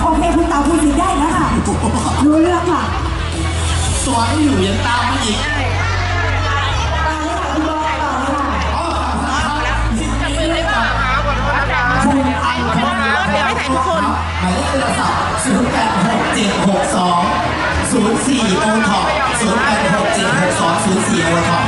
โอเคคุณตาคุณสิได้แล้วค่ะรู้เรื่องค่ะตัวไม่อยู่ยังตามมาอีกตาเลยค่ะคุณบอยต่อเลยค่ะอ๋อสิบปีเลยก่อนคุณอันพนาเดี๋ยวไม่ถ่ายทุกคนหมายเลขโทรศัพท์0 8 6 7 6 2 0 4โอท็อป0 8 6 7 6 2 0 4โอท็อป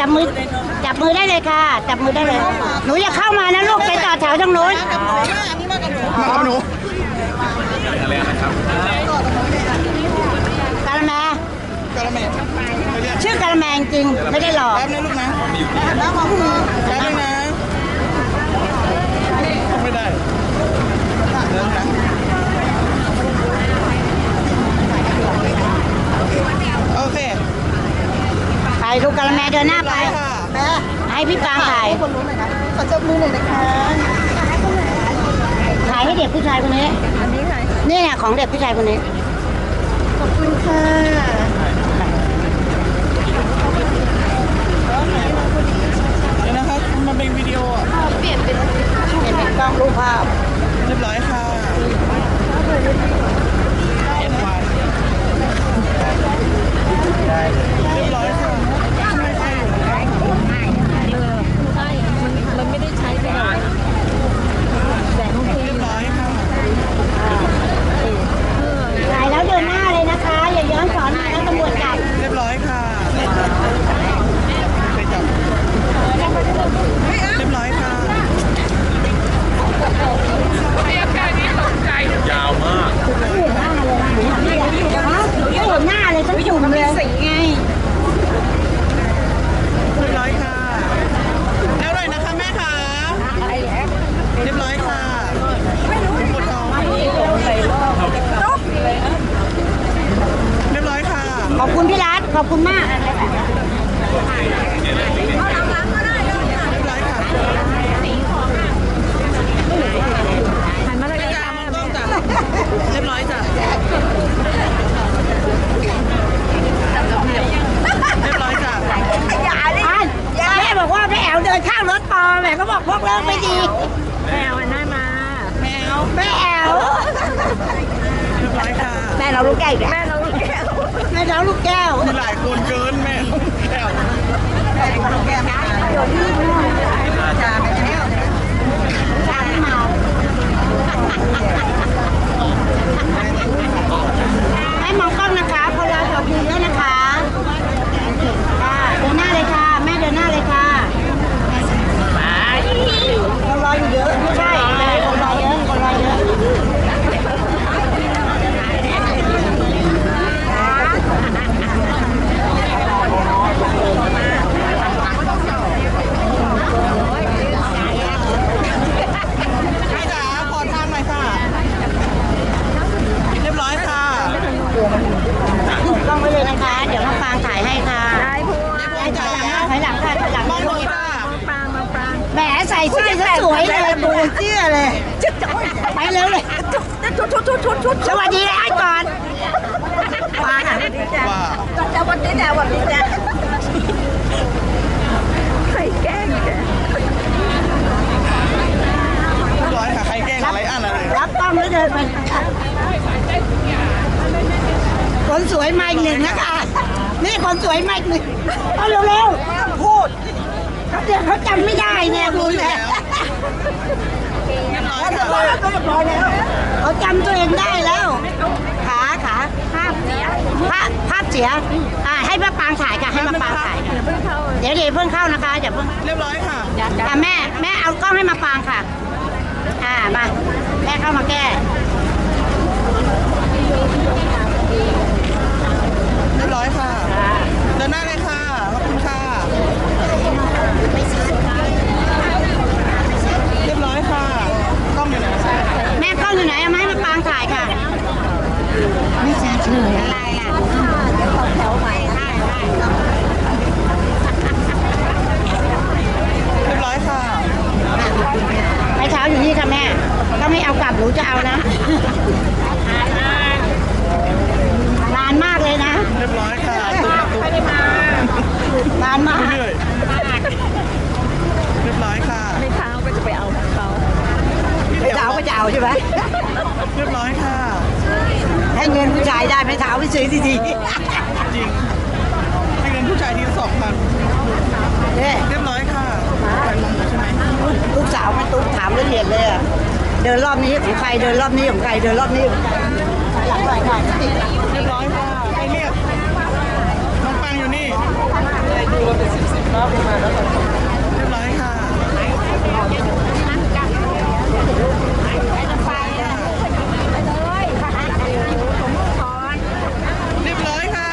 จับมือ จับมือได้เลยค่ะ จับมือได้เลย หนูอย่าเข้ามานะลูก ไปต่อแถวทางโน้นมาครับหนูกาละแมชื่อกาละแมจริงๆไม่ได้หลอกแป๊บนะลูกนะแป๊บนึงนะไม่ได้เดินนะโอเค ไปลูกกาละแม เดินหน้าไปค่ะแม่ให้พี่ปางถ่ายคนรู้หน่อยนะขอจับมือหน่อยนะคะถ่ายให้เด็กผู้ชายคนนี้ อันนี้ใครนี่เนี่ยของเด็กผู้ชายคนนี้ ขอบคุณค่ะเดี๋ยวนะคะมันเป็นวิดีโออะเปลี่ยนเป็นกล้องรูปภาพ เรียบร้อยค่ะเอ็นวันเรียบร้อยค่ะ เรียบร้อยค่ะ ถ่ายแล้วเดินหน้าเลยนะคะ อย่าย้อนสอนมาแล้วตำรวจจับ เรียบร้อยค่ะไปจับเรียบร้อยค่ะ ไม่เห็นหน้าเลยต้องจุ่มเลยไง เรียบร้อยค่ะเร็วหน่อยนะคะแม่ค่ะเรียบร้อยค่ะปวดท้องเรียบร้อยค่ะ ขอบคุณพี่รัฐขอบคุณมาก เรียบร้อยค่ะหันมาเลยจ้ามองกล้องจ้ะเรียบร้อยจ้ะเรียบร้อยจ้ะ อันแม่บอก ว่าแม่แอ๋วเดินข้างรถปอแม่ก็บอกพวกเลิกไม่ดี แมวแม่แอ๋วเรียบร้อยค่ะแม่เราลูกแก้วแม่เราลูกแก้วแม่เราลูกแก้วมีหลายคนเกินแมวแก้วแก้วแก้วจ่าไปแล้วจ่าไม่เมาให้มองกล้องนะคะคนเราจบดีแล้วนะคะค่ะเดินหน้าเลยค่ะ แม่เดินหน้าเลยค่ะคนรออยู่เยอะไม่ใช่คนรอเยอะคนรอเยอะ ชุดชุดชุดชุดชุด สวัสดีเลยไอ้ก่อนมาค่ะว่าจะวันนี้แต่วันนี้แต่ใครแกล้งแกเรียบร้อยค่ะใครแกล้งอะไรอันอะไรรับต้องแล้วเดินไปคนสวยมาอีกหนึ่งนะคะนี่คนสวยมาอีกหนึ่งเอาเร็วๆพูดเขาเดี๋ยวเขาจำไม่ได้เนี่ยคุณเนี่ยเรียบร้อยเขาค่ะ เขาจำตัวเองได้แล้ว ขาขาภาพเสียภาพภาพเสียอ่าให้ป้าปางถ่ายค่ะให้ป้าปางถ่ายค่ะเดี๋ยวเดี๋ยวเพิ่งเข้านะคะอย่าเพิ่งเรียบร้อยค่ะอะแม่แม่เอากล้องให้มาปางค่ะ อ่ามาแม่เข้ามาแก้เรียบร้อยค่ะเดินหน้าเลยค่ะ ขอบคุณค่ะ เรียบร้อยค่ะกล้องอยู่ไหน แม่กล้ องอยู่ไหนเอามาให้มาปางถ่ายค่ะ ไม่ใช่เฉยอะไรล่ะเดี๋ยวแถวใหม่ได้ได้ เรียบร้อยค่ะ ไม้เท้าอยู่นี่ค่ะแม่ ถ้าไม่เอากลับหนูจะเอานะ นานมากเลยนะ เรียบร้อยค่ะตุ๊กตุ๊ก นานมาก เรื่อยเรียบร้อยค่ะ ไม้เท้าก็จะเอาใช่ไหม เรียบร้อยค่ะ ให้เงินผู้ชายได้ไม้เท้าไปซื้อดี จริง ให้เงินผู้ชายทีละสองพัน ๆเนี่ย เรียบร้อยค่ะใส่ลงใช่ไหม ลูกสาวแม่ตุ๊กถามละเอียดเลยอะ เดินรอบนี้ของใครเดินรอบนี้ของใครเดินรอบนี้ของใครหลังหน่อยหน่อยเรียบร้อยค่ะใครเรียกน้องปังอยู่นี่เรียบร้อยค่ะเรียบร้อยค่ะ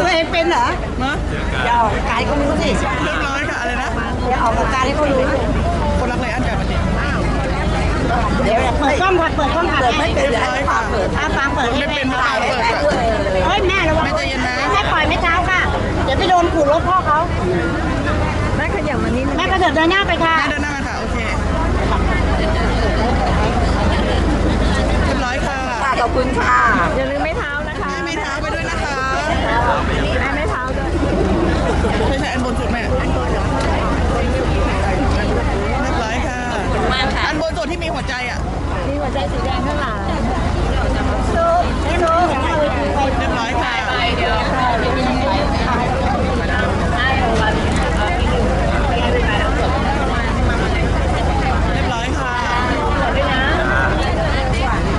ตัวเองเป็นเหรอเนอะอย่าออกกายเขารู้สิเรียบร้อยค่ะอะไรนะอย่าออกอาการให้เขารู้คนรักเลยอันใหญ่มาดิ เดี๋ยวเปิดกล้องก่อนเปิดกล้องก่อนไม่เป็นเรียบร้อยค่ะอ้าฟังเปิดไม่เป็นค่ะเปิดค่ะเฮ้ยแม่ระวังแม่ใจเย็นนะแม่ปล่อยไม่เท้าค่ะ เดี๋ยวไปโดนขูดรถพ่อเขาแม่ขยับมานี่แม่กระเถิบเดินหน้าไปค่ะแม่เดินหน้ามาค่ะโอเคเรียบร้อยค่ะขอบคุณค่ะแม่ไม่เท้าไปด้วยนะคะแม่ไม่เท้าด้วยไม่ใช่อันบนสุดแม่เรียบร้อยค่ะ อันบนสุดที่มีหัวใจอะ มีหัวใจสีแดงข้างหลังสู้ไม่รู้ เรียบร้อยค่ะ เรียบร้อยค่ะ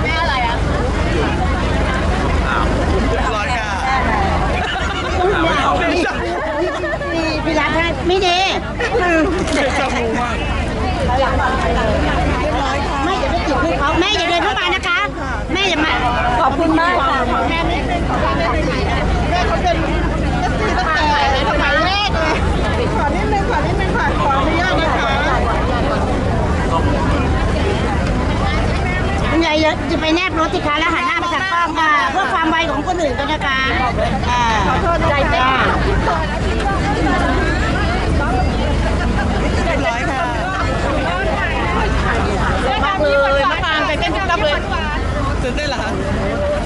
แม่อะไรอะ เรียบร้อยค่ะ นี่พี่รักให้ไม่ดี เด็กจับงูมาก เรียบร้อยค่ะ ไม่อย่าไปติดพวกเขาแม่อย่าเดินเข้ามานะคะ แม่อย่ามาขอบคุณมากค่ะแม่ไม่เป็นของแม่ถ่ายนะแม่เขาเป็นนักตีตั้งแต่สมัยแรกเลยขอนิดนึงขอนิดนึงค่ะขออนุญาตนะคะคุณยายจะไปแนบรถสิคะแล้วหันหน้าไปทางกล้องค่ะเพื่อความไวของคนอื่นกันนะคะขอโทษใจเต้น เรียบร้อยค่ะ มากเลยมะปางไปเต้นกับเลยตื่นเต้นเหรอคะ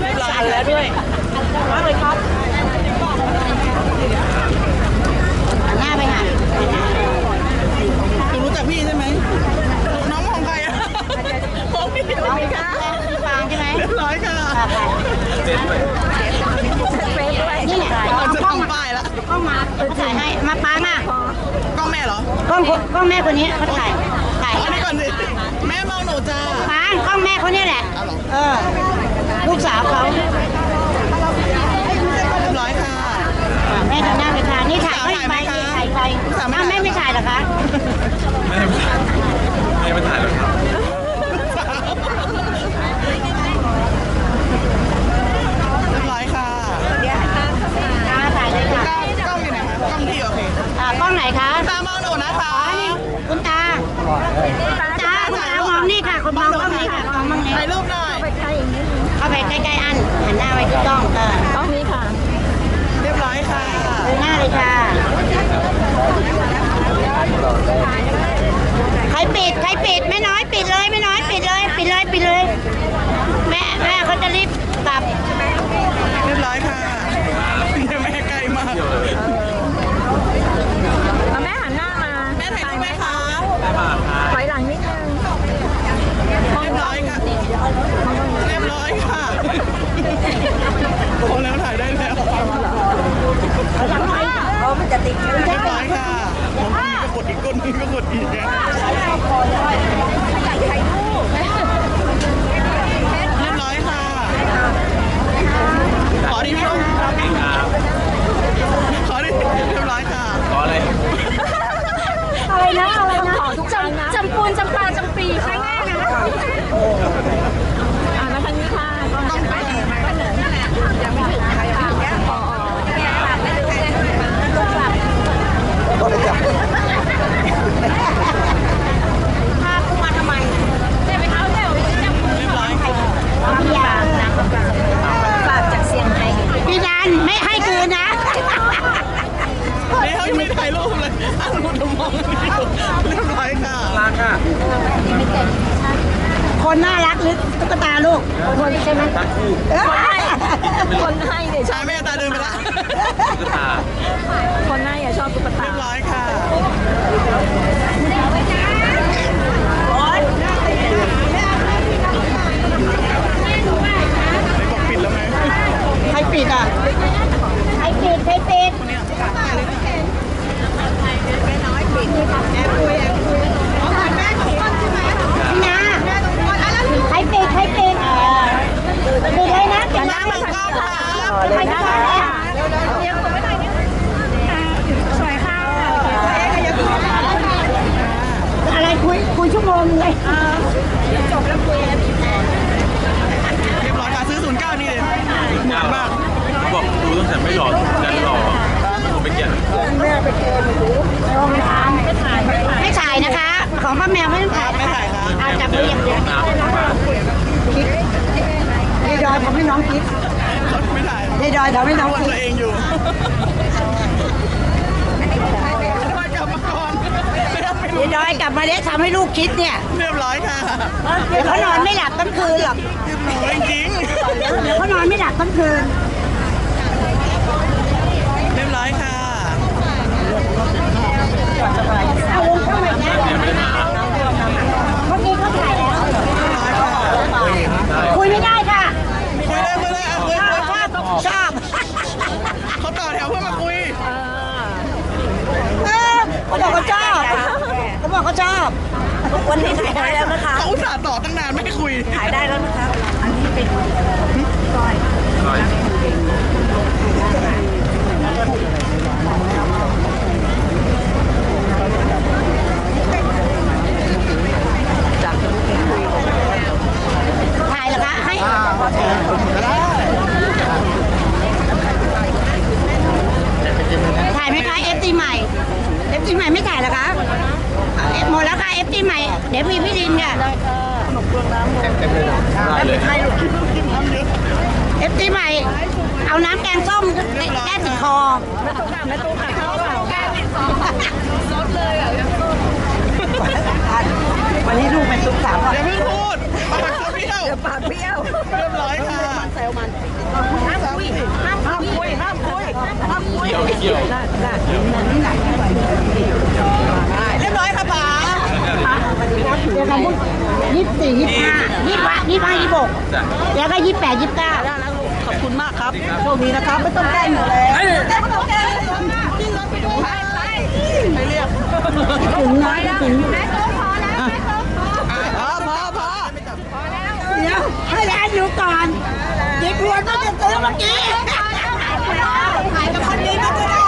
เรียบร้อยแล้วด้วยมากเลยครับหันหน้าไปหาหนูรู้จักพี่ใช่ไหมน้องมองใครอะมองพี่น้องค่ะปางใช่ไหมเรียบร้อยค่ะนี่ไงก่อนจะกล้องทำมาป้ายแล้วกล้องมาเขาถ่ายให้มาปางมากล้องแม่เหรอกล้องกล้องแม่คนนี้เขาถ่ายถ่ายเอาอันนี้ก่อนสิ แม่มองหนูจ้าปางกล้องแม่เขาเนี่ยแหละเอาเหรอเออ ลูกสาวเขาเรียบร้อยค่ะแม่ทำหน้าไปทางนี่ถ่ายเขาอีกใบถ่ายไหมคะถ่ายไปลูกสาวไม่อ้าวถ่ายแม่ไม่ถ่ายเหรอคะ ไม่ได้ไม่ได้ถ่ายแล้วครับเรียบร้อยค่ะ อ่าถ่ายเลยค่ะ กล้องกล้องอยู่ไหนคะ กล้องพี่โอเค อ่ากล้องไหนคะ ตามองหนูนะคะ อ๋อนี่คุณตาคุณตาคุณตามองนี่ค่ะคุณมองกล้องนี้ค่ะมองมองนี้ ถ่ายรูปหน่อย เข้าไปใกล้ๆอัน หันหน้าไปที่กล้องเออกล้องนี้ค่ะ เรียบร้อยค่ะ ดูหน้าเลยค่ะ ใครปิด ใครปิดแม่น้อยปิดเลยแม่น้อยปิดเลย ปิดเลยปิด รีบกลับ เรียบร้อยค่ะแม่ใกล้มาก แม่หันหน้ามา แม่ถ่ายรูปไหมคะ ถอยหลังนิดนึง เรียบร้อยค่ะ เรียบร้อยค่ะพอแล้วถ่ายได้แล้ว โอ้มันจะ ติดเรียบร้อยค่ะน้องคนนี้ก็กดอีกคนนี้ก็กดอีกเนี่ยเรียบร้อยค่ะ ขอดิพี่ลงขอดิเรียบร้อยค่ะ ขออะไร อะไรนะอะไรนะขอทุกจำจำปูนจำปลาจำปีข้างหน้านะอ่านะทางนี้ค่ะต้องไปยังไม่ถึง คิดเนี่ยเรียบร้อยค่ะเดี๋ยวเขานอนไม่หลับทั้งคืนหรอกเรียบร้อยจริงเดี๋ยวเขานอนไม่หลับทั้งคืน เรียบร้อยค่ะเอาลงเข้ามาเนี่ยยังไม่ได้มาเมื่อกี้เขาถ่ายแล้วเรียบร้อยค่ะคุยไม่ได้ค่ะคุยเลยคุยเลยเอาคุยชคุอยบชอบชอบเขาต่อแถวเพื่อมาคุยเออเขาบอกเขาชอบเขาบอกเขาชอบ วันนี้ถ่ายได้แล้วนะคะเขาอุตส่าห์ต่อตั้งนานไม่คุยถ่ายได้แล้วนะคะ อันนี้เป็นหน่อยถ่ายเหรอคะให้ถ่ายไหมคะเอฟซีใหม่เอฟซีใหม่ไม่ถ่ายเหรอคะเอฟหมดแล้วค่ะเอฟซีใหม่ เดี๋ยวมีพี่ดินค่ะ ได้เลย เอฟซีใหม่ เอาน้ำแกงส้มแก้ติดคองลดเลยอะวันนี้ลูกเป็นตุ๊กสาวอย่าเพิ่งพูดปากเปรี้ยวปากเปรี้ยวเรียบร้อยค่ะมันแซวมันห้ามคุยห้ามคุยห้ามคุยห้ามคุยเกี่ยวเกี่ยวเรียบร้อยค่ะป๋าเดี๋ยวคำพูดยี่สิบสี่ยี่สิบห้ายี่สิบห้ายี่สิบหกแล้วก็ยี่สิบแปดยี่สิบเก้า ขอบคุณมากครับโชคดีนะครับไม่ต้องแกล้งหนูเลยไม่ต้องแกล้งขึ้นรถไปดูให้ไปเรียกถึงน้อยถึงพอพอพอเดี๋ยวให้แลนอยู่ก่อนเด็กพวนก็จะซื้อเมื่อกี้ขายกับคนนี้ก็ได้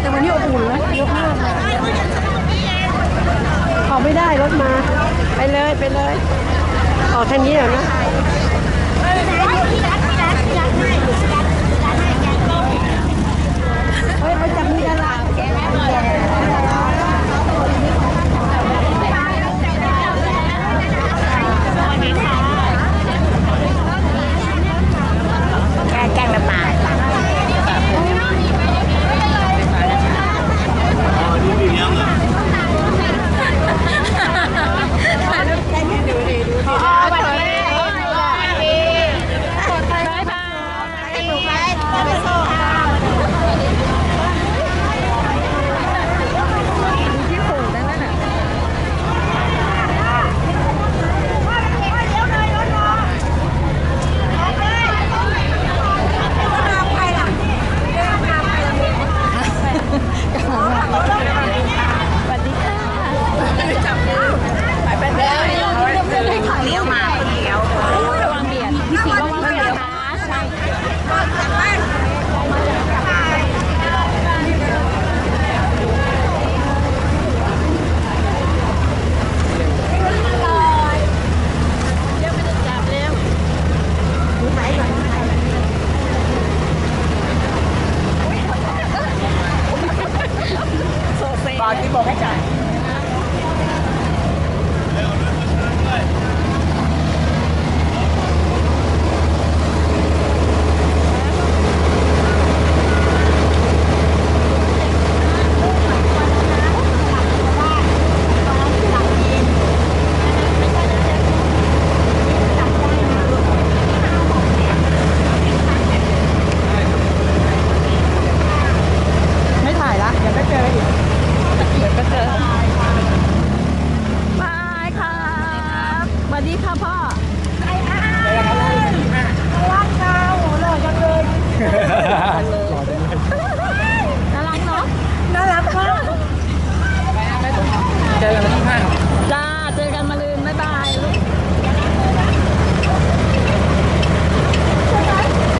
แต่วันนี้อบอุ่นนะยกเลิกออกไม่ได้รถมา ไปเลยไปเลยออกทางนี้เหรอนะ